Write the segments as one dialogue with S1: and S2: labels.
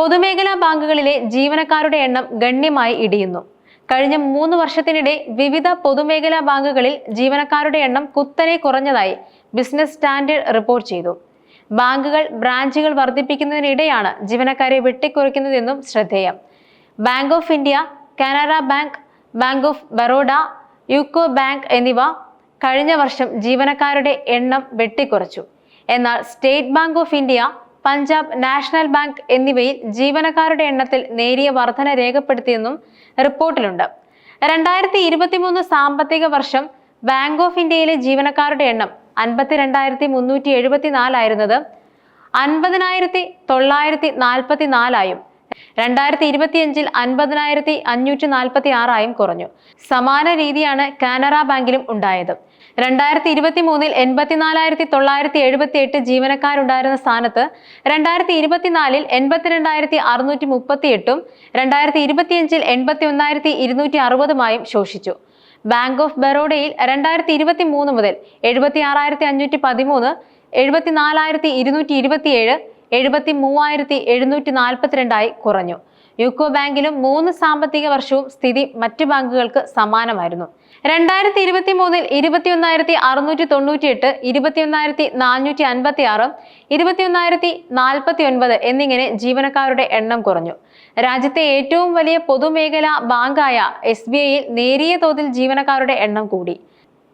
S1: പൊതുമേഖലാ ബാങ്കുകളിലെ ജീവനക്കാരുടെ എണ്ണം ഗണ്യമായി ഇടിയുന്നു. കഴിഞ്ഞ മൂന്ന് വർഷത്തിനിടെ വിവിധ പൊതുമേഖലാ ബാങ്കുകളിൽ ജീവനക്കാരുടെ എണ്ണം കുത്തനെ കുറഞ്ഞതായി ബിസിനസ് സ്റ്റാൻഡേർഡ് റിപ്പോർട്ട് ചെയ്തു. ബാങ്കുകൾ ബ്രാഞ്ചുകൾ വർദ്ധിപ്പിക്കുന്നതിനിടെയാണ് ജീവനക്കാരെ വെട്ടിക്കുറയ്ക്കുന്നതെന്നും ശ്രദ്ധേയം. Bank of India Canara Bank Bank of Baroda UCO Bank എന്നിവ കഴിഞ്ഞ വർഷം ജീവനക്കാരുടെ എണ്ണം വെട്ടിക്കുറച്ചു. എന്നാൽ State Bank of India Punjab National Bank എന്നിവയിൽ ജീവനക്കാരുടെ എണ്ണത്തിൽ നേരിയ വർധന രേഖപ്പെടുത്തിയെന്നും റിപ്പോർട്ടിലുണ്ട്. രണ്ടായിരത്തി ഇരുപത്തിമൂന്ന് സാമ്പത്തിക വർഷം ബാങ്ക് ഓഫ് ഇന്ത്യയിലെ ജീവനക്കാരുടെ എണ്ണം അൻപത്തിരണ്ടായിരത്തി മുന്നൂറ്റി എഴുപത്തിനാലായിരുന്നത് അൻപതിനായിരത്തി തൊള്ളായിരത്തി നാൽപ്പത്തി നാലായും രണ്ടായിരത്തി ഇരുപത്തിയഞ്ചിൽ അൻപതിനായിരത്തി അഞ്ഞൂറ്റി നാൽപ്പത്തി ആറായും കുറഞ്ഞു. സമാന രീതിയാണ് കാനറ ബാങ്കിലും ഉണ്ടായത്. രണ്ടായിരത്തി ഇരുപത്തി മൂന്നിൽ എൺപത്തിനാലായിരത്തി തൊള്ളായിരത്തി എഴുപത്തി എട്ട് ജീവനക്കാരുണ്ടായിരുന്ന സ്ഥാനത്ത് രണ്ടായിരത്തി ഇരുപത്തിനാലിൽ എൺപത്തിരണ്ടായിരത്തി അറുന്നൂറ്റി മുപ്പത്തി എട്ടും രണ്ടായിരത്തി ഇരുപത്തിയഞ്ചിൽ എൺപത്തി ഒന്നായിരത്തി ഇരുന്നൂറ്റി അറുപതുമായും ശോഷിച്ചു. ബാങ്ക് ഓഫ് ബറോഡയിൽ രണ്ടായിരത്തി ഇരുപത്തി മൂന്ന് മുതൽ എഴുപത്തി ആറായിരത്തി അഞ്ഞൂറ്റി പതിമൂന്ന് എഴുപത്തിനാലായിരത്തി ഇരുന്നൂറ്റി ഇരുപത്തിയേഴ് എഴുപത്തി മൂവായിരത്തി എഴുന്നൂറ്റി നാൽപ്പത്തിരണ്ടായി കുറഞ്ഞു. യുക്കോ ബാങ്കിലും മൂന്ന് സാമ്പത്തിക വർഷവും സ്ഥിതി മറ്റു ബാങ്കുകൾക്ക് സമാനമായിരുന്നു. രണ്ടായിരത്തി ഇരുപത്തി മൂന്നിൽ ഇരുപത്തിയൊന്നായിരത്തി അറുന്നൂറ്റി തൊണ്ണൂറ്റി എട്ട് ഇരുപത്തിയൊന്നായിരത്തി നാനൂറ്റി അൻപത്തി ആറ് ഇരുപത്തിയൊന്നായിരത്തി നാൽപ്പത്തി ഒൻപത് എന്നിങ്ങനെ ജീവനക്കാരുടെ എണ്ണം കുറഞ്ഞു. രാജ്യത്തെ ഏറ്റവും വലിയ പൊതുമേഖലാ ബാങ്കായ എസ് ബി ഐയിൽ നേരിയ തോതിൽ ജീവനക്കാരുടെ എണ്ണം കൂടി.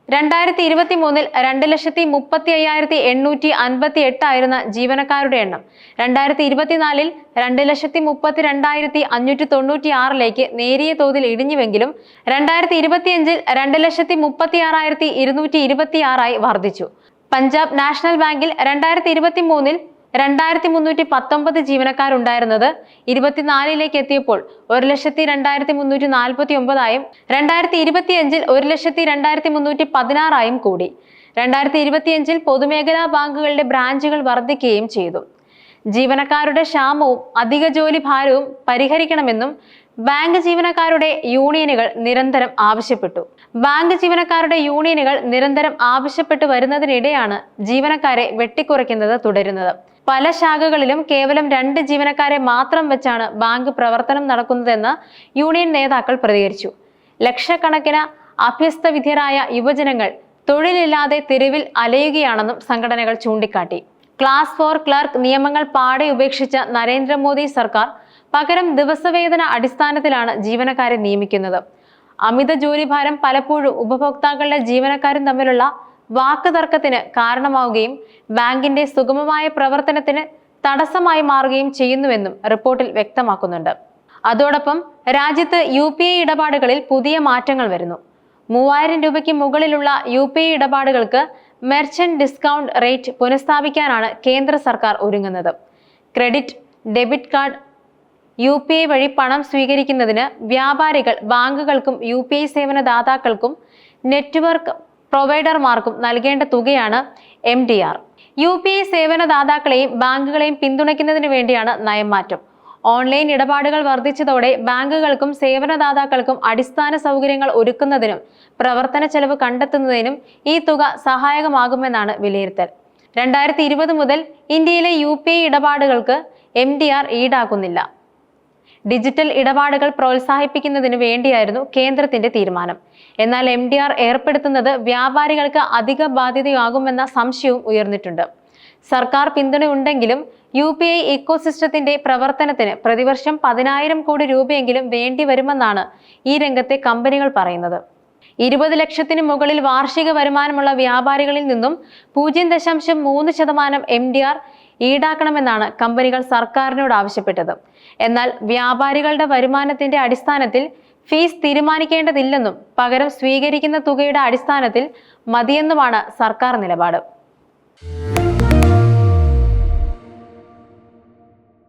S1: രണ്ടായിരത്തി ഇരുപത്തി മൂന്നിൽ രണ്ട് ലക്ഷത്തി മുപ്പത്തി അയ്യായിരത്തി എണ്ണൂറ്റി അൻപത്തി എട്ടായിരുന്ന ജീവനക്കാരുടെ എണ്ണം രണ്ടായിരത്തി ഇരുപത്തിനാലിൽ രണ്ട് ലക്ഷത്തി മുപ്പത്തി രണ്ടായിരത്തി അഞ്ഞൂറ്റി തൊണ്ണൂറ്റി ആറിലേക്ക് നേരിയ തോതിൽ ഇടിഞ്ഞുവെങ്കിലും രണ്ടായിരത്തി ഇരുപത്തിയഞ്ചിൽ രണ്ട് ലക്ഷത്തി മുപ്പത്തി ആറായിരത്തി ഇരുന്നൂറ്റി ഇരുപത്തി ആറായി വർദ്ധിച്ചു. പഞ്ചാബ് നാഷണൽ ബാങ്കിൽ രണ്ടായിരത്തി ഇരുപത്തി മൂന്നിൽ രണ്ടായിരത്തി മുന്നൂറ്റി പത്തൊമ്പത് ജീവനക്കാരുണ്ടായിരുന്നത് ഇരുപത്തിനാലിലേക്ക് എത്തിയപ്പോൾ ഒരു ലക്ഷത്തി രണ്ടായിരത്തി മുന്നൂറ്റി നാൽപ്പത്തി ഒമ്പതായും രണ്ടായിരത്തി ഇരുപത്തിയഞ്ചിൽ ഒരു ലക്ഷത്തി രണ്ടായിരത്തി മുന്നൂറ്റി പതിനാറായും കൂടി. രണ്ടായിരത്തി ഇരുപത്തിയഞ്ചിൽ പൊതുമേഖലാ ബാങ്കുകളുടെ ബ്രാഞ്ചുകൾ വർദ്ധിക്കുകയും ചെയ്തു. ജീവനക്കാരുടെ ക്ഷാമവും അധിക ജോലി ഭാരവും പരിഹരിക്കണമെന്നും ബാങ്ക് ജീവനക്കാരുടെ യൂണിയനുകൾ നിരന്തരം ആവശ്യപ്പെട്ടു. ബാങ്ക് ജീവനക്കാരുടെ യൂണിയനുകൾ നിരന്തരം ആവശ്യപ്പെട്ടു വരുന്നതിനിടെയാണ് ജീവനക്കാരെ വെട്ടിക്കുറയ്ക്കുന്നത് തുടരുന്നത്. പല ശാഖകളിലും കേവലം രണ്ട് ജീവനക്കാരെ മാത്രം വെച്ചാണ് ബാങ്ക് പ്രവർത്തനം നടക്കുന്നതെന്ന് യൂണിയൻ നേതാക്കൾ പ്രതികരിച്ചു. ലക്ഷക്കണക്കിന് അഭ്യസ്ത വിദ്യരായ യുവജനങ്ങൾ തൊഴിലില്ലാതെ തെരുവിൽ അലയുകയാണെന്നും സംഘടനകൾ ചൂണ്ടിക്കാട്ടി. ക്ലാസ് ഫോർ ക്ലർക്ക് നിയമങ്ങൾ പാടെ ഉപേക്ഷിച്ച നരേന്ദ്രമോദി സർക്കാർ പകരം ദിവസവേതന അടിസ്ഥാനത്തിലാണ് ജീവനക്കാരെ നിയമിക്കുന്നത്. അമിത ജോലിഭാരം പലപ്പോഴും ഉപഭോക്താക്കളുടെ ജീവനക്കാരും തമ്മിലുള്ള വാക്ക് തർക്കത്തിന് കാരണമാവുകയും ബാങ്കിന്റെ സുഗമമായ പ്രവർത്തനത്തിന് തടസ്സമായി മാറുകയും ചെയ്യുന്നുവെന്നും റിപ്പോർട്ടിൽ വ്യക്തമാക്കുന്നുണ്ട്. അതോടൊപ്പം രാജ്യത്ത് യു പി ഐ ഇടപാടുകളിൽ പുതിയ മാറ്റങ്ങൾ വരുന്നു. മൂവായിരം രൂപയ്ക്ക് മുകളിലുള്ള യു പി ഐ ഇടപാടുകൾക്ക് മെർച്ചന്റ് ഡിസ്കൗണ്ട് റേറ്റ് പുനഃസ്ഥാപിക്കാനാണ് കേന്ദ്ര സർക്കാർ ഒരുങ്ങുന്നത്. Credit debit card U P I വഴി പണം സ്വീകരിക്കുന്നതിന് വ്യാപാരികൾ ബാങ്കുകൾക്കും യു പി ഐ സേവന ദാതാക്കൾക്കും നെറ്റ്വർക്ക് പ്രൊവൈഡർമാർക്കും നൽകേണ്ട തുകയാണ് M D R. U P I സേവന ദാതാക്കളെയും ബാങ്കുകളെയും പിന്തുണയ്ക്കുന്നതിന് വേണ്ടിയാണ് നയംമാറ്റം. ഓൺലൈൻ ഇടപാടുകൾ വർദ്ധിച്ചതോടെ ബാങ്കുകൾക്കും സേവനദാതാക്കൾക്കും അടിസ്ഥാന സൗകര്യങ്ങൾ ഒരുക്കുന്നതിനും പ്രവർത്തന ചെലവ് കണ്ടെത്തുന്നതിനും ഈ തുക സഹായകമാകുമെന്നാണ് വിലയിരുത്തൽ. രണ്ടായിരത്തി ഇരുപത് മുതൽ ഇന്ത്യയിലെ യു പി ഐ ഇടപാടുകൾക്ക് എം ഡി ആർ ഈടാക്കുന്നില്ല. ഡിജിറ്റൽ ഇടപാടുകൾ പ്രോത്സാഹിപ്പിക്കുന്നതിന് വേണ്ടിയായിരുന്നു കേന്ദ്രത്തിന്റെ തീരുമാനം. എന്നാൽ എം ഡി ആർ ഏർപ്പെടുത്തുന്നത് വ്യാപാരികൾക്ക് അധിക ബാധ്യതയാകുമെന്ന സംശയവും ഉയർന്നിട്ടുണ്ട്. സർക്കാർ പിന്തുണയുണ്ടെങ്കിലും യു പി ഐ ഇക്കോസിസ്റ്റത്തിന്റെ പ്രവർത്തനത്തിന് പ്രതിവർഷം പതിനായിരം കോടി രൂപയെങ്കിലും വേണ്ടി വരുമെന്നാണ് ഈ രംഗത്തെ കമ്പനികൾ പറയുന്നത്. ഇരുപത് ലക്ഷത്തിന് മുകളിൽ വാർഷിക വരുമാനമുള്ള വ്യാപാരികളിൽ നിന്നും പൂജ്യം ദശാംശം മൂന്ന് ശതമാനം എം ഡി ആർ ഈടാക്കണമെന്നാണ് കമ്പനികൾ സർക്കാരിനോട് ആവശ്യപ്പെട്ടത്. എന്നാൽ വ്യാപാരികളുടെ വരുമാനത്തിന്റെ അടിസ്ഥാനത്തിൽ ഫീസ് തീരുമാനിക്കേണ്ടതില്ലെന്നും പകരം സ്വീകരിക്കുന്ന തുകയുടെ അടിസ്ഥാനത്തിൽ മതിയെന്നുമാണ് സർക്കാർ നിലപാട്.